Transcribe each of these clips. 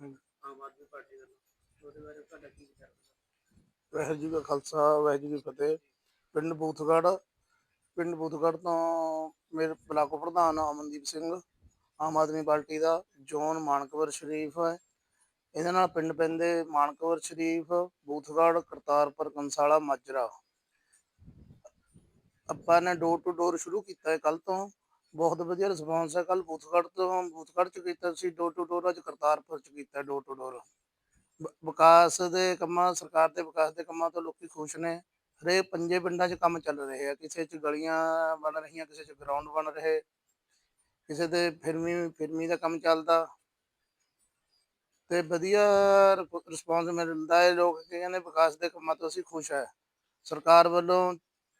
ਆਮ Aadmi party ਵੱਲੋਂ। ਉਹਦੇ ਬਾਰੇ ਤੁਹਾਡਾ ਕੀ ਵਿਚਾਰ ਵਾਹਿਗੁਰੂ ਜੀ ਕਾ ਖਾਲਸਾ, ਵਾਹਿਗੁਰੂ ਜੀ ਕੀ ਫਤਿਹ। ਪਿੰਡ ਬੂਥਗੜ੍ਹ ਪਿੰਡ ਬੂਥਗੜ੍ਹ ਤੋਂ ਮੇਰੇ ਬਲਾਕ ਪ੍ਰਧਾਨ ਅਮਨਦੀਪ ਸਿੰਘ, ਆਮ ਆਦਮੀ ਪਾਰਟੀ ਦਾ ਜੋਨ ਮਾਨਕਵਰ ਸ਼ਰੀਫ ਹੈ। ਇਹਦੇ ਨਾਲ ਪਿੰਡ ਪੈਂਦੇ ਮਾਨਕਵਰ ਸ਼ਰੀਫ, ਬੂਥਗੜ੍ਹ, ਕਰਤਾਰਪੁਰ, ਕੰਸਾਲਾ, ਮਾਜਰਾ। ਆਪਾਂ ਨੇ ਡੋਰ ਟੂ ਡੋਰ ਸ਼ੁਰੂ ਕੀਤਾ ਹੈ ਕੱਲ ਤੋਂ। ਬਹੁਤ ਵਧੀਆ ਰਿਸਪਾਂਸ ਹੈ ਕੱਲ ਬੂਥਗੜ੍ਹ ਤੋਂ, ਬੂਥਗੜ੍ਹ ਚ ਕੀਤਾ ਸੀ ਡੋਰ ਟੂ ਡੋਰ ਅੱਜ ਕਰਤਾਰਪੁਰ ਚ ਕੀਤਾ ਡੋਰ ਟੂ ਡੋਰ ਵਿਕਾਸ ਦੇ ਕੰਮਾਂ, ਸਰਕਾਰ ਦੇ ਵਿਕਾਸ ਦੇ ਕੰਮਾਂ ਤੋਂ ਲੋਕੀ ਖੁਸ਼ ਨੇ। ਹਰੇ ਪੰਜੇ ਪਿੰਡਾਂ 'ਚ ਕੰਮ ਚੱਲ ਰਹੇ ਆ। ਕਿਸੇ 'ਚ ਗਲੀਆਂ ਬਣ ਰਹੀਆਂ, ਕਿਸੇ 'ਚ ਗਰਾਊਂਡ ਬਣ ਰਹੇ। ਕਿਸੇ ਦੇ ਫਿਰਮੀ ਫਿਰਮੀ ਦਾ ਕੰਮ ਚੱਲਦਾ। ਤੇ ਵਧੀਆ ਰਿਸਪੌਂਸ ਮਿਲਦਾ ਹੈ ਲੋਕ ਕਹਿੰਦੇ, ਵਿਕਾਸ ਦੇ ਕੰਮਾਂ ਤੋਂ ਅਸੀਂ ਖੁਸ਼ ਹੈ ਸਰਕਾਰ ਵੱਲੋਂ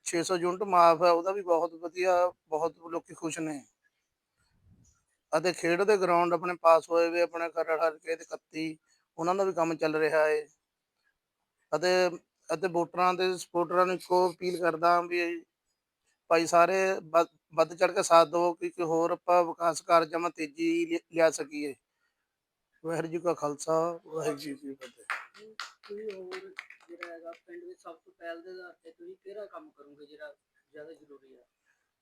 600 ਯੂਨਿਟ ਮਾਫ ਹੈ, ਉਹਦਾ ਵੀ ਬਹੁਤ ਵਧੀਆ, ਬਹੁਤ ਲੋਕੀ ਖੁਸ਼ ਨੇ। ਅਤੇ ਖੇਡ ਦੇ ਗਰਾਊਂਡ ਆਪਣੇ ਪਾਸ ਹੋਏ ਵੇ, ਆਪਣੇ ਖਰੜ ਹਲਕੇ ਦੇ 31 ਉਹਨਾਂ ਦਾ ਵੀ ਕੰਮ ਚੱਲ ਰਿਹਾ ਹੈ ਅਤੇ ਅਤੇ ਵੋਟਰਾਂ ਦੇ ਸਪੋਰਟਰਾਂ ਨੂੰ ਇੱਕੋ ਅਪੀਲ ਕਰਦਾ ਵੀ ਭਾਈ ਸਾਰੇ ਵੱਧ- ਵੱਧ ਚੜ ਕੇ ਸਾਥ ਦਿਓ ਕਿ ਹੋਰ ਆਪਾਂ ਵਿਕਾਸ ਕਾਰਜਾਂ ਵਿੱਚ ਤੇਜ਼ੀ ਲਿ- ਲਿਆ ਸਕੀਏ। ਵਾਹਿਗੁਰੂ ਜੀ ਕਾ ਖਾਲਸਾ, ਵਾਹਿਗੁਰੂ ਜੀ ਕੀ ਫਤਿਹ ਕੋਈ ਹੋਰ ਜਿਹੜਾ ਹੈਗਾ ਪਿੰਡ ਵਿੱਚ ਸਭ ਤੋਂ ਪਹਿਲ ਦੇ ਆਧਾਰ ਤੇ ਤੁਸੀਂ ਕਿਹੜਾ ਕੰਮ ਕਰੋਗੇ ਜਿਹੜਾ ਜ਼ਿਆਦਾ ਜ਼ਰੂਰੀ ਹੈ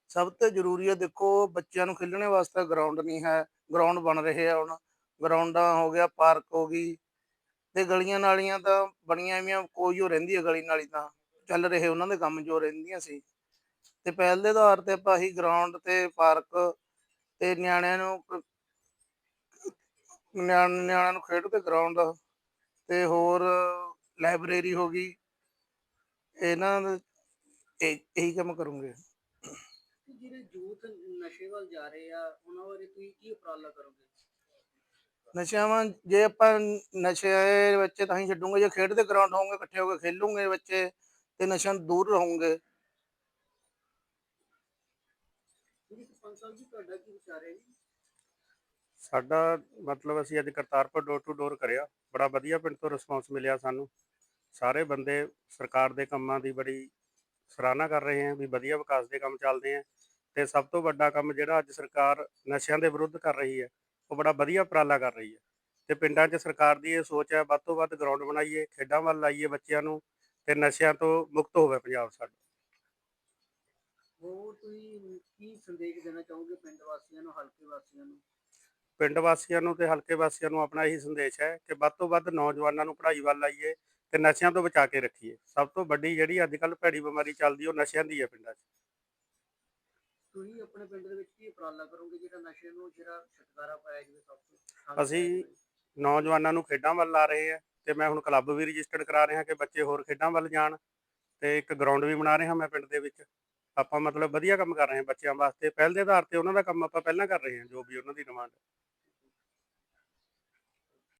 ਸਭ ਤੋਂ ਜ਼ਰੂਰੀ ਹੈ ਦੇਖੋ, ਬੱਚਿਆਂ ਨੂੰ ਖੇਡਣ ਵਾਸਤੇ ਗਰਾਊਂਡ ਨਹੀਂ ਹੈ ਗਰਾਊਂਡ ਬਣ ਰਹੇ ਆ ਹੁਣ। ਗਰਾਊਂਡਾਂ ਹੋ ਗਿਆ ਪਾਰਕ ਹੋ ਗਈ ਤੇ ਗਲੀਆਂ ਨਾਲੀਆਂ ਤਾਂ ਬਣੀਆਂ ਐਵੇਂ ਕੋਈ ਹੋ ਰਹਿੰਦੀ ਹੈ ਗਲੀ ਨਾਲੀ ਤਾਂ। ਚੱਲ ਰਹੇ ਉਹਨਾਂ ਦੇ ਕੰਮ ਜੋ ਰਹਿੰਦੀਆਂ ਸੀ। ਤੇ ਪਹਿਲ ਦੇ ਆਧਾਰ ਤੇ ਆਪਾਂ ਹੀ ਗਰਾਊਂਡ ਤੇ ਪਾਰਕ ਤੇ ਨਿਆਣਿਆਂ ਨੂੰ ਕ- ਨਿਆਣਿਆਂ ਨੂੰ ਖੇਡ ਤੇ ਗਰਾਊਂਡ ਤੇ ਹੋਰ ਲਾਇਬ੍ਰੇਰੀ ਹੋ ਗਈ। ਇਹਨਾਂ ਦੇ ਇਹ- ਇਹੀ ਕੰਮ ਕਰੂੰਗੇ। ਜਿਹੜੇ ਯੂਥ ਨਸ਼ੇ ਵੱਲ ਜਾ ਰਹੇ ਆ ਉਹਨਾਂ ਬਾਰੇ ਤੁਸੀਂ ਕੀ ਉਪਰਾਲਾ ਕਰੋਗੇ? ਨਸ਼ਿਆਂ ਵਾਂ ਜੇ ਆਪਾਂ ਨਸ਼ੇ ਦੇ ਬੱਚੇ ਤਾਂ ਹੀ ਛੱਡੂਗੇ ਜੇ ਖੇਡਦੇ ਗਰਾਊਂਡ ਹੋਣਗੇ ਇਕੱਠੇ ਹੋ ਕੇ ਖੇਲੂਗੇ ਬੱਚੇ ਤੇ ਨਸ਼ਿਆਂ ਤੋਂ ਦੂਰ ਰਹੋਗੇ। ਜੀ ਸਰਪੰਚ ਸਾਹਿਬ ਜੀ ਤੁਹਾਡਾ ਕੀ ਵਿਚਾਰ ਹੈ ਜੀ? ਸਾਡਾ ਮਤਲਬ ਅਸੀਂ ਅੱਜ ਕਰਤਾਰਪੁਰ ਡੋਰ ਟੂ ਡੋਰ ਕਰਿਆ। ਬੜਾ ਵਧੀਆ ਪਿੰਡ ਤੋਂ ਰਿਸਪਾਂਸ ਮਿਲਿਆ ਸਾਨੂੰ। ਸਾਰੇ ਬੰਦੇ ਸਰਕਾਰ ਦੇ ਕੰਮਾਂ ਦੀ ਬੜੀ ਸਰਾਹਨਾ ਕਰ ਰਹੇ ਹਨ ਵੀ ਵਧੀਆ ਵਿਕਾਸ ਦੇ ਕੰਮ ਚੱਲਦੇ ਆ ਤੇ ਸਭ ਤੋਂ ਵੱਡਾ ਕੰਮ ਜਿਹੜਾ ਅੱਜ ਸਰਕਾਰ ਨਸ਼ਿਆਂ ਦੇ ਵਿਰੁੱਧ ਕਰ ਰਹੀ ਹੈ ਉਹ ਬੜਾ ਵਧੀਆ ਉਪਰਾਲਾ ਕਰ ਰਹੀ ਹੈ ਤੇ ਪਿੰਡਾਂ 'ਚ ਸਰਕਾਰ ਦੀ ਇਹ ਸੋਚ ਹੈ ਵੱਧ ਤੋਂ ਵੱਧ ਗਰਾਊਂਡ ਬਣਾਈਏ ਖੇਡਾਂ ਵੱਲ ਲਾਈਏ ਬੱਚਿਆਂ ਨੂੰ ਤੇ ਨਸ਼ਿਆਂ ਤੋਂ ਮੁਕਤ ਹੋਵੇ ਪੰਜਾਬ ਸਾਡਾ। ਹੋਰ ਤੁਸੀਂ ਕੀ ਸੰਦੇਸ਼ ਦੇਣਾ ਚਾਹੋਗੇ ਪਿੰਡ ਵਾਸੀਆਂ ਨੂੰ ਹਲਕੇ ਵਾਸੀਆਂ ਨੂੰ? ਪਿੰਡ ਵਾਸੀਆਂ ਨੂੰ ਤੇ ਹਲਕੇ ਵਾਸੀਆਂ ਨੂੰ ਆਪਣਾ ਇਹੀ ਸੰਦੇਸ਼ ਹੈ ਕਿ ਵੱਧ ਤੋਂ ਵੱਧ ਨੌਜਵਾਨਾਂ ਨੂੰ ਪੜ੍ਹਾਈ ਵੱਲ ਲਾਈਏ ਤੇ ਨਸ਼ਿਆਂ ਤੋਂ ਬਚਾ ਕੇ ਰੱਖੀਏ। ਸਭ ਤੋਂ ਵੱਡੀ ਜਿਹੜੀ ਅੱਜ ਕੱਲ੍ਹ ਭੈੜੀ ਬਿਮਾਰੀ ਚੱਲਦੀ ਉਹ ਨਸ਼ਿਆਂ ਦੀ ਹੈ ਪਿੰਡਾਂ 'ਚ। ਤੁਸੀਂ ਆਪਣੇ ਪਿੰਡ ਦੇ ਵਿੱਚ ਕੀ ਉਪਰਾਲਾ ਕਰੋਗੇ ਜਿਹੜਾ ਨਸ਼ੇ ਨੂੰ ਜਿਹੜਾ ਛੁਟਕਾਰਾ ਪਾਇਆ ਜਾਵੇ ਸਭ ਤੋਂ? ਅਸੀਂ ਨੌਜਵਾਨਾਂ ਨੂੰ ਖੇਡਾਂ ਵੱਲ ਲਾ ਰਹੇ ਹਾਂ ਤੇ ਮੈਂ ਹੁਣ ਕਲੱਬ ਵੀ ਰਜਿਸਟਰਡ ਕਰਾ ਰਿਹਾ ਕਿ ਬੱਚੇ ਹੋਰ ਖੇਡਾਂ ਵੱਲ ਜਾਣ ਤੇ ਇੱਕ ਗਰਾਊਂਡ ਵੀ ਬਣਾ ਰਿਹਾ ਮੈਂ ਪਿੰਡ ਦੇ ਵਿੱਚ। ਆਪਾਂ ਮਤਲਬ ਵਧੀਆ ਕੰਮ ਕਰ ਰਹੇ ਹਾਂ ਬੱਚਿਆਂ ਵਾਸਤੇ। ਪਹਿਲ ਦੇ ਆਧਾਰ ਤੇ ਉਹਨਾਂ ਦਾ ਕੰਮ ਆਪਾਂ ਪਹਿਲਾਂ ਕਰ ਰਹੇ ਹਾਂ ਜੋ ਵੀ ਉਹਨਾਂ ਦੀ ਡਿਮਾਂਡ